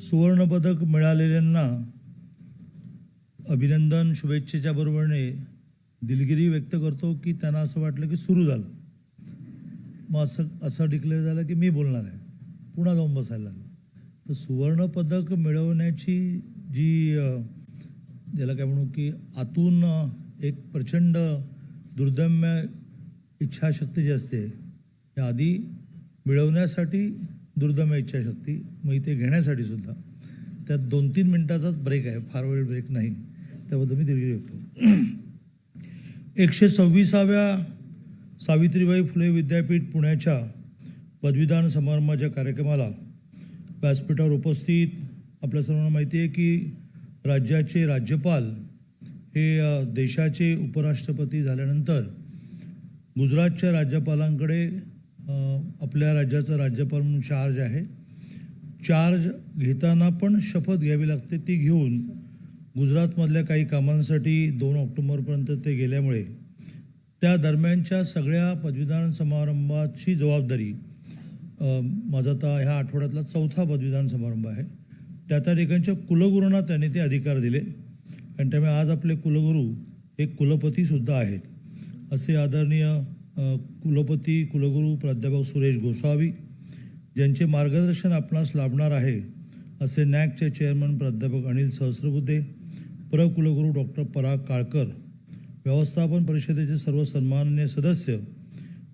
सुवर्णपदक मिळालेल्यांना अभिनंदन शुभेच्छेच्या बरोबरने दिलगिरी व्यक्त करतो की त्यांना असं वाटलं की सुरू झालं. मग असं असं डिक्लेअर झालं की मी बोलणार आहे. पुन्हा जाऊन बसायला लागलं. तर सुवर्णपदक मिळवण्याची जी ज्याला काय म्हणू की आतून एक प्रचंड दुर्दम्य इच्छाशक्ती जी असते त्या आधी मिळवण्यासाठी दुर्दम्य इच्छाशक्ती मग इथे घेण्यासाठी सुद्धा. त्यात दोन तीन मिनिटाचाच ब्रेक आहे फार वेळ ब्रेक नाही. त्याबद्दल मी दिलगिरी व्यक्त एकशे सव्वीसाव्या सावित्रीबाई फुले विद्यापीठ पुण्याच्या पदवीदान समारंभाच्या कार्यक्रमाला व्यासपीठावर उपस्थित. आपल्या सर्वांना माहिती आहे की राज्याचे राज्यपाल हे देशाचे उपराष्ट्रपती झाल्यानंतर गुजरातच्या राज्यपालांकडे आपल्या राज्याचा राज्यपाल म्हणून चार्ज आहे. चार्ज घेताना पण शपथ घ्यावी लागते ती घेऊन गुजरातमधल्या काही कामांसाठी दोन ऑक्टोबरपर्यंत ते गेल्यामुळे त्या दरम्यानच्या सगळ्या पदवीदान समारंभाची जबाबदारी माझा आता ह्या आठवड्यातला चौथा पदवीदान समारंभ आहे. त्या त्या ठिकाणच्या कुलगुरूंना त्यांनी ते अधिकार दिले. आणि त्यामुळे आज आपले कुलगुरू हे कुलपतीसुद्धा आहेत. असे आदरणीय कुलपती कुलगुरू प्राध्यापक सुरेश गोसावी ज्यांचे मार्गदर्शन आपणास लाभणार आहे असे नॅकचे चेअरमन प्राध्यापक अनिल सहस्रबुद्धे प्रकुलगुरू डॉक्टर पराग काळकर व्यवस्थापन परिषदेचे सर्व सन्माननीय सदस्य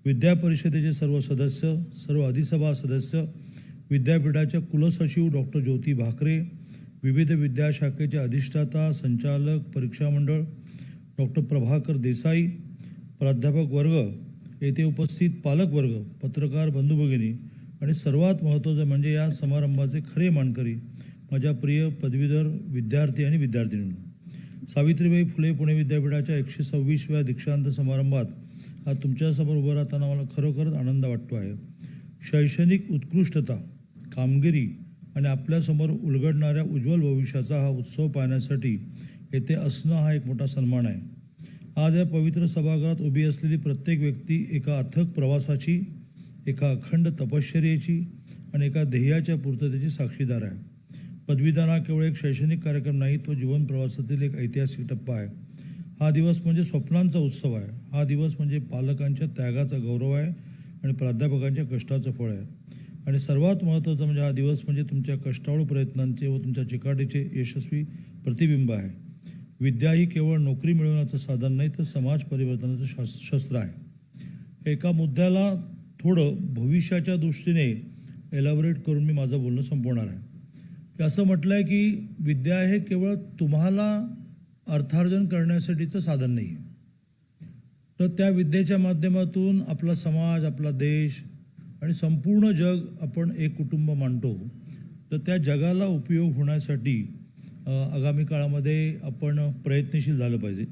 विद्या परिषदेचे सर्व सदस्य सर्व अधिसभा सदस्य विद्यापीठाच्या कुलसचिव डॉक्टर ज्योती भाकरे विविध विद्याशाखेचे अधिष्ठाता संचालक परीक्षा मंडळ डॉक्टर प्रभाकर देसाई प्राध्यापक वर्ग येथे उपस्थित पालकवर्ग पत्रकार बंधू भगिनी आणि सर्वात महत्त्वाचं म्हणजे या समारंभाचे खरे मानकरी माझ्या प्रिय पदवीधर विद्यार्थी आणि विद्यार्थिनींना. सावित्रीबाई फुले पुणे विद्यापीठाच्या एकशे सव्वीसव्या दीक्षांत समारंभात आज तुमच्यासमोर उभं राहताना मला खरोखरच आनंद वाटतो आहे. शैक्षणिक उत्कृष्टता कामगिरी आणि आपल्यासमोर उलगडणाऱ्या उज्ज्वल भविष्याचा हा उत्सव पाहण्यासाठी येथे असणं हा एक मोठा सन्मान आहे. आज या पवित्र सभागृहात उभी असलेली प्रत्येक व्यक्ती एका अथक प्रवासाची एका अखंड तपश्चर्येची आणि एका ध्येयाच्या पूर्ततेची साक्षीदार आहे. पदवीदान हा केवळ एक शैक्षणिक कार्यक्रम नाही तो जीवन प्रवासातील एक ऐतिहासिक टप्पा आहे. हा दिवस म्हणजे स्वप्नांचा उत्सव आहे. हा दिवस म्हणजे पालकांच्या त्यागाचा गौरव आहे आणि प्राध्यापकांच्या कष्टाचं फळ आहे. आणि सर्वात महत्त्वाचं म्हणजे हा दिवस म्हणजे तुमच्या कष्टाळू प्रयत्नांचे व तुमच्या चिकाटीचे यशस्वी प्रतिबिंब आहे. विद्या ही केवळ नोकरी मिळवण्याचं साधन नाही तर समाज परिवर्तनाचं शास शस्त्र आहे. एका मुद्द्याला थोडं भविष्याच्या दृष्टीने एलॅबोरेट करून मी माझं बोलणं संपवणार आहे. की असं म्हटलं आहे की विद्या हे केवळ तुम्हाला अर्थार्जन करण्यासाठीचं साधन नाही आहे तर त्या विद्येच्या माध्यमातून आपला समाज आपला देश आणि संपूर्ण जग आपण एक कुटुंब मानतो. तर त्या जगाला उपयोग होण्यासाठी आगामी काळामध्ये आपण प्रयत्नशील झालं पाहिजे.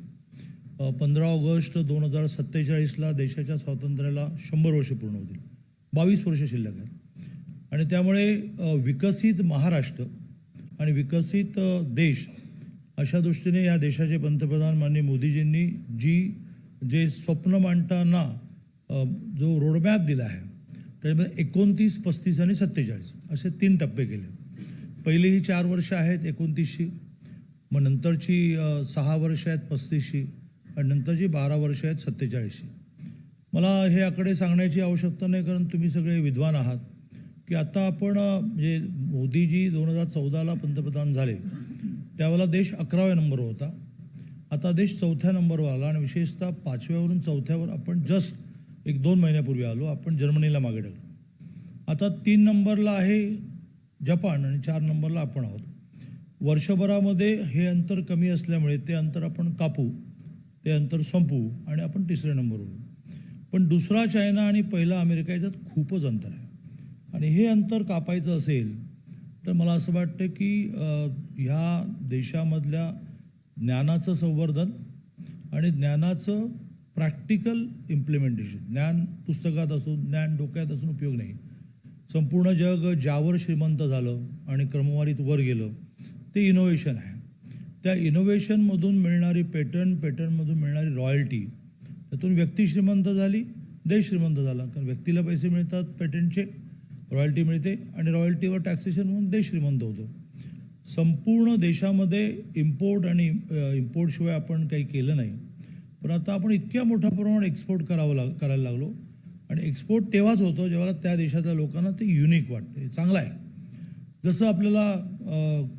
पंधरा ऑगस्ट दोन हजार सत्तेचाळीसला देशाच्या स्वातंत्र्याला शंभर वर्ष पूर्ण होतील. बावीस वर्ष शिल्लक आहेत. आणि त्यामुळे विकसित महाराष्ट्र आणि विकसित देश अशा दृष्टीने या देशाचे पंतप्रधान माननीय मोदीजींनी जी जे स्वप्न मांडताना जो रोडमॅप दिला आहे त्याच्यामध्ये एकोणतीस पस्तीस आणि सत्तेचाळीस असे तीन टप्पे केले. पहिली ही चार वर्ष आहेत एकोणतीसशी. मग नंतरची सहा वर्ष आहेत पस्तीसशी. आणि नंतरची बारा वर्ष आहेत सत्तेचाळीसशी. मला हे आकडे सांगण्याची आवश्यकता नाही कारण तुम्ही सगळे विद्वान आहात. की आता आपण म्हणजे मोदीजी दोन हजार चौदाला पंतप्रधान झाले. त्यावेळेला देश अकराव्या नंबरवर होता. आता देश चौथ्या नंबरवर आला आणि विशेषतः पाचव्यावरून चौथ्यावर आपण जस्ट एक दोन महिन्यापूर्वी आलो आपण जर्मनीला मागे टाकलो आता तीन नंबरला आहे जपान आणि चार नंबरला आपण आहोत. वर्षभरामध्ये हे अंतर कमी असल्यामुळे ते अंतर आपण कापू ते अंतर संपवू आणि आपण तिसऱ्या नंबरवर पण दुसरा चायना आणि पहिला अमेरिका याच्यात खूपच अंतर आहे. आणि हे अंतर कापायचं असेल तर मला असं वाटतं की ह्या देशामधल्या ज्ञानाचं संवर्धन आणि ज्ञानाचं प्रॅक्टिकल इम्प्लिमेंटेशन ज्ञान पुस्तकात असून ज्ञान डोक्यात असून उपयोग नाही. संपूर्ण जग ज्यावर श्रीमंत झालं आणि क्रमवारीत वर गेलं ते इनोव्हेशन आहे. त्या इनोव्हेशनमधून मिळणारी पेटर्न पेटर्नमधून मिळणारी रॉयल्टी त्यातून व्यक्ती श्रीमंत झाली देश श्रीमंत झाला. कारण व्यक्तीला पैसे मिळतात पेटंटचे रॉयल्टी मिळते आणि रॉयल्टीवर टॅक्सेशन म्हणून देश श्रीमंत होतो. संपूर्ण देशामध्ये इम्पोर्ट आणि इम्पोर्टशिवाय आपण काही केलं नाही. पण आता आपण इतक्या मोठ्या प्रमाणात एक्सपोर्ट करावं लाग करायला लागलो. आणि एक्सपोर्ट तेव्हाच होतो जेव्हा त्या देशातल्या लोकांना ते युनिक वाटतं. हे चांगलं आहे. जसं आपल्याला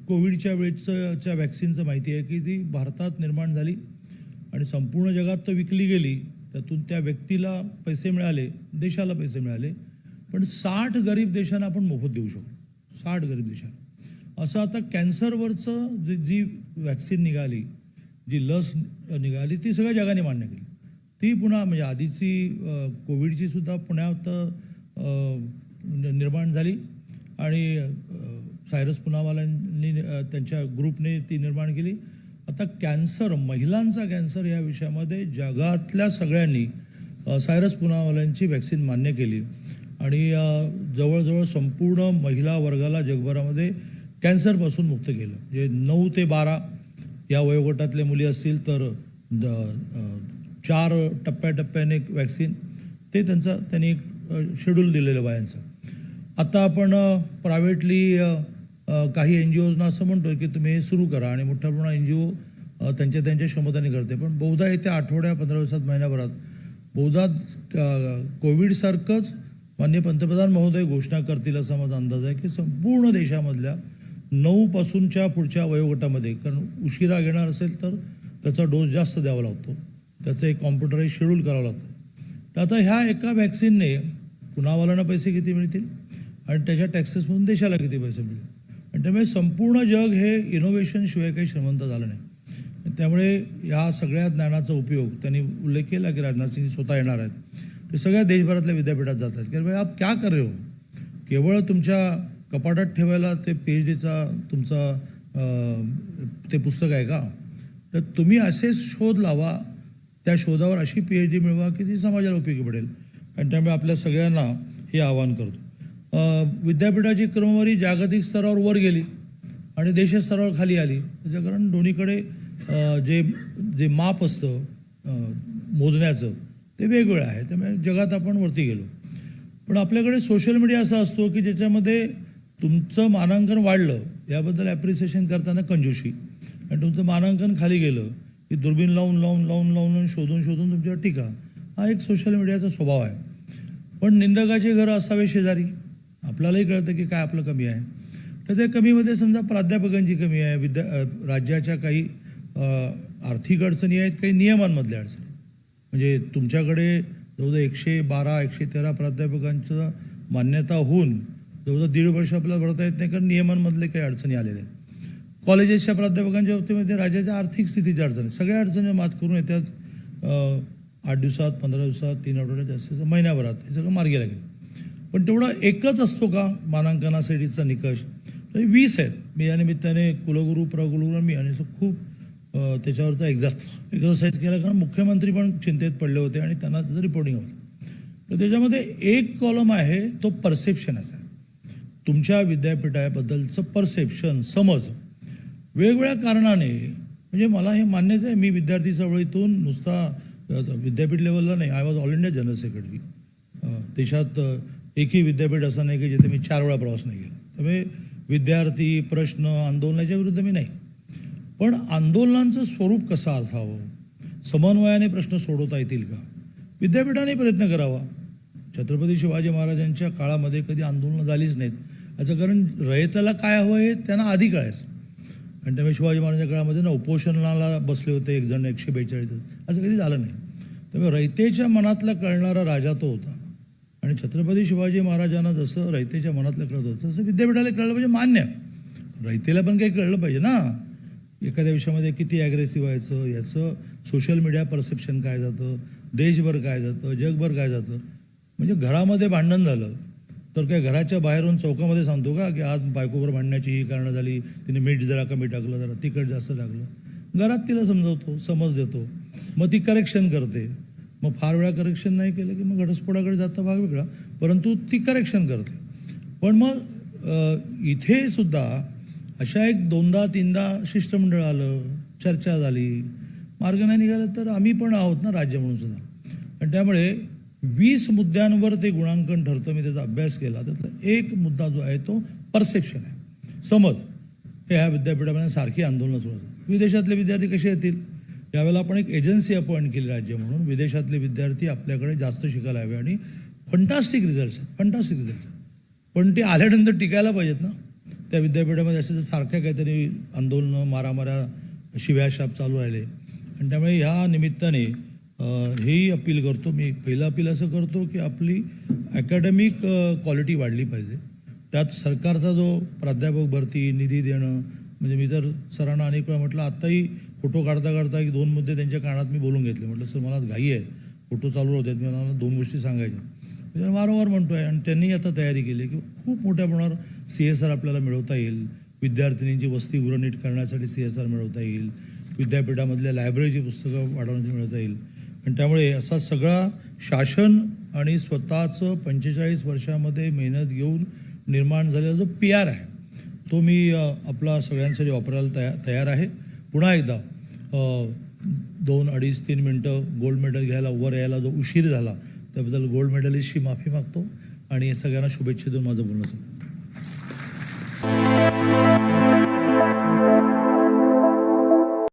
कोविडच्या वेळेसच्या वॅक्सिनचं माहिती आहे की ती भारतात निर्माण झाली आणि संपूर्ण जगात तर विकली गेली त्यातून त्या व्यक्तीला पैसे मिळाले देशाला पैसे मिळाले पण साठ गरीब देशांना आपण मोफत देऊ शकतो. साठ गरीब देशांना. असं आता कॅन्सरवरचं जी जी वॅक्सिन निघाली जी लस निघाली ती सगळ्या जगाने मान्य केली. ती पुन्हा म्हणजे आधीची कोविडची सुद्धा पुण्यात निर्माण झाली. आणि सायरस पुनावाल्यांनी त्यांच्या ग्रुपने ती निर्माण केली. आता कॅन्सर महिलांचा कॅन्सर या विषयामध्ये जगातल्या सगळ्यांनी सायरस पुनावाल्यांची वॅक्सिन मान्य केली. आणि जवळजवळ संपूर्ण महिला वर्गाला जगभरामध्ये कॅन्सरपासून मुक्त केलं. म्हणजे नऊ ते बारा या वयोगटातल्या मुली असतील तर द चार टप्प्याटप्प्याने वॅक्सिन ते त्यांचा त्यांनी एक शेड्यूल दिलेलं बायांचं. आता आपण प्रायव्हेटली काही एन जी ओजना असं म्हणतो की तुम्ही हे सुरू करा आणि मोठ्या प्रमाणात एन जी ओ त्यांच्या त्यांच्या क्षमताने करते. पण बहुधा येत्या आठवड्या पंधरा दिवसात महिन्याभरात बहुधा कोविडसारखंच मान्य पंतप्रधान महोदय घोषणा करतील असा माझा अंदाज आहे की संपूर्ण देशामधल्या नऊपासूनच्या पुढच्या वयोगटामध्ये कारण उशिरा घेणार असेल तर त्याचा डोस जास्त द्यावा लागतो. त्याचं एक कॉम्प्युटराईज शेड्यूल करावं लागतं. तर आता ह्या एका वॅक्सिनने पुनावाल्यांना पैसे किती मिळतील? आणि त्याच्या टॅक्सेसमधून देशाला किती पैसे मिळतील? आणि त्यामुळे संपूर्ण जग हे इनोव्हेशनशिवाय काही श्रीमंत झालं नाही. त्यामुळे या सगळ्या ज्ञानाचा उपयोग त्यांनी उल्लेख केला की राजनाथ सिंग स्वतः येणार आहेत. ते सगळ्या देशभरातल्या विद्यापीठात जात आहेत. की भाई आप क्या कर रहे हो? केवळ तुमच्या कपाटात ठेवायला ते पी एच डीचा तुमचा ते पुस्तक आहे का? तर तुम्ही असे शोध लावा त्या शोधावर अशी पी एच डी मिळवा की ती समाजाला उपयोगी पडेल. आणि त्यामुळे आपल्या सगळ्यांना हे आवाहन करतो. विद्यापीठाची क्रमवारी जागतिक स्तरावर वर गेली आणि देश स्तरावर खाली आली. त्याच्या कारण दोन्हीकडे जे जे माप असतं मोजण्याचं ते वेगवेगळं आहे. त्यामुळे जगात आपण वरती गेलो. पण आपल्याकडे सोशल मीडिया असा असतो की ज्याच्यामध्ये तुमचं मानांकन वाढलं याबद्दल ॲप्रिसिएशन करताना कंजूशी. आणि तुमचं मानांकन खाली गेलं की दुर्बीण लावून लावून लावून लावून लावून शोधून शोधून तुमच्यावर टीका. हा एक सोशल मीडियाचा स्वभाव आहे. पण निंदकाचे घरं असावे शेजारी. आपल्यालाही कळतं की काय आपलं कमी आहे. तर त्या कमीमध्ये समजा प्राध्यापकांची कमी आहे विद्या राज्याच्या काही आर्थिक अडचणी आहेत काही नियमांमधल्या अडचणी. म्हणजे तुमच्याकडे जवळजवळ एकशे बारा एकशे तेरा प्राध्यापकांचं मान्यता होऊन जवळजवळ दीड वर्ष आपल्याला भरता येत नाही कारण नियमांमधले काही अडचणी आलेल्या आहेत. कॉलेजेसच्या प्राध्यापकांच्या बाबतीमध्ये राज्याच्या आर्थिक स्थितीच्या अडचणी सगळ्या अडचणी मात करून येतात आठ दिवसात पंधरा दिवसात तीन आठवड्यात जास्तीत जास्त महिन्याभरात हे सगळं मार्गी लागेल. पण तेवढा एकच असतो का? मानांकनासाठीचा निकष. वीस आहेत. मी या निमित्ताने कुलगुरू प्रगुरू मी आणि खूप त्याच्यावरचा एक्झा एक्झरसाईज केला कारण मुख्यमंत्री पण चिंतेत पडले होते आणि त्यांना त्याचं रिपोर्टिंग होतं. तर त्याच्यामध्ये एक कॉलम आहे तो परसेप्शन असा तुमच्या विद्यापीठाबद्दलचं परसेप्शन समज वेगवेगळ्या कारणाने म्हणजे मला हे मान्यच आहे मी विद्यार्थी चळवळीतून नुसता विद्यापीठ लेवलला नाही I was all India general secretary देशात एकही विद्यापीठ असं नाही की जिथे मी चार वेळा प्रवास नाही केला. त्यामुळे विद्यार्थी प्रश्न आंदोलनाच्या विरुद्ध मी नाही. पण आंदोलनांचं स्वरूप कसं असावं समन्वयाने प्रश्न सोडवता येतील का? विद्यापीठाने प्रयत्न करावा. छत्रपती शिवाजी महाराजांच्या काळामध्ये कधी आंदोलनं झालीच नाहीत. याचं कारण रयताला काय हवं हे त्यांना आधी कळायचं. आणि त्यामुळे शिवाजी महाराजांच्या काळामध्ये ना उपोषणाला बसले होते एक जण एकशे बेचाळीस असं कधी झालं नाही. त्यामुळे रयतेच्या मनातला कळणारा राजा तो होता. आणि छत्रपती शिवाजी महाराजांना जसं रयतेच्या मनातलं कळत होतं तसं विद्यापीठाला कळलं पाहिजे मान्य. रयतेला पण काही कळलं पाहिजे ना. एखाद्या विषयामध्ये किती ॲग्रेसिव्ह व्हायचं याचं सोशल मीडिया परसेप्शन काय जातं देशभर काय जातं जगभर काय जातं. म्हणजे घरामध्ये भांडण झालं. तर काय घराच्या बाहेरून चौकामध्ये सांगतो का की आज बायकोवर भांडण्याची ही कारणं झाली तिने मीठ जरा कमी टाकलं जरा तिखट जास्त टाकलं. घरात तिला समजवतो समज देतो. मग ती करेक्शन करते. मग फार वेळा करेक्शन नाही केलं की मग घटस्फोटाकडे जाता भाग वेगळा परंतु ती करेक्शन करते. पण मग इथे सुद्धा अशा एक दोनदा तीनदा शिष्टमंडळ आलं चर्चा झाली. मार्ग नाही निघाला तर आम्ही पण आहोत ना राज्य म्हणून सुद्धा. आणि त्यामुळे वीस मुद्द्यांवर ते गुणांकन ठरतं. मी त्याचा अभ्यास केला. त्यातला एक मुद्दा जो आहे तो परसेप्शन आहे. समज हे ह्या विद्यापीठामध्ये सारखी आंदोलनं सुरू असतात. विदेशातले विद्यार्थी कसे येतील? यावेळेला आपण एक एजन्सी अपॉइंट केली राज्य म्हणून. विदेशातले विद्यार्थी आपल्याकडे जास्त शिकायला हवे आणि फंटास्टिक रिझल्ट्स आहेत. फंटास्टिक रिझल्ट्स आहेत. पण ते आल्यानंतर टिकायला पाहिजेत ना? त्या विद्यापीठामध्ये असे सारख्या काहीतरी आंदोलनं मारामाऱ्या शिव्याशाप चालू राहिले. आणि त्यामुळे ह्या निमित्ताने हेही अपील करतो. मी पहिलं अपील असं करतो की आपली अकॅडमिक क्वालिटी वाढली पाहिजे. त्यात सरकारचा जो प्राध्यापक भरती निधी देणं म्हणजे मी तर सरांना अनेक वेळा म्हटलं आत्ताही फोटो काढता काढता एक दोन मुद्दे त्यांच्या कानात मी बोलून घेतले. म्हटलं सर मला घाई आहे. फोटो चालू होते मी मला दोन गोष्टी सांगायच्या मी जर वारंवार आहे आणि त्यांनी आता तयारी केली की खूप मोठ्या प्रमाणावर सी एस आर आपल्याला मिळवता येईल. विद्यार्थिनींची वस्ती नीट करण्यासाठी सी एस आर मिळवता येईल. विद्यापीठामधल्या लायब्ररीची पुस्तकं वाढवण्यासाठी मिळवता येईल. आणि त्यामुळे असा सगळा शासन आणि स्वतःचं पंचेचाळीस वर्षामध्ये मेहनत घेऊन निर्माण झालेला जो पी आर आहे तो मी आपला सगळ्यांसाठी वापरायला तया तयार आहे. पुन्हा एकदा दोन अडीच तीन मिनटं गोल्ड मेडल घ्यायला वर यायला जो उशीर झाला त्याबद्दल गोल्ड मेडलिस्टची माफी मागतो आणि सगळ्यांना शुभेच्छा देऊन माझं बोलणं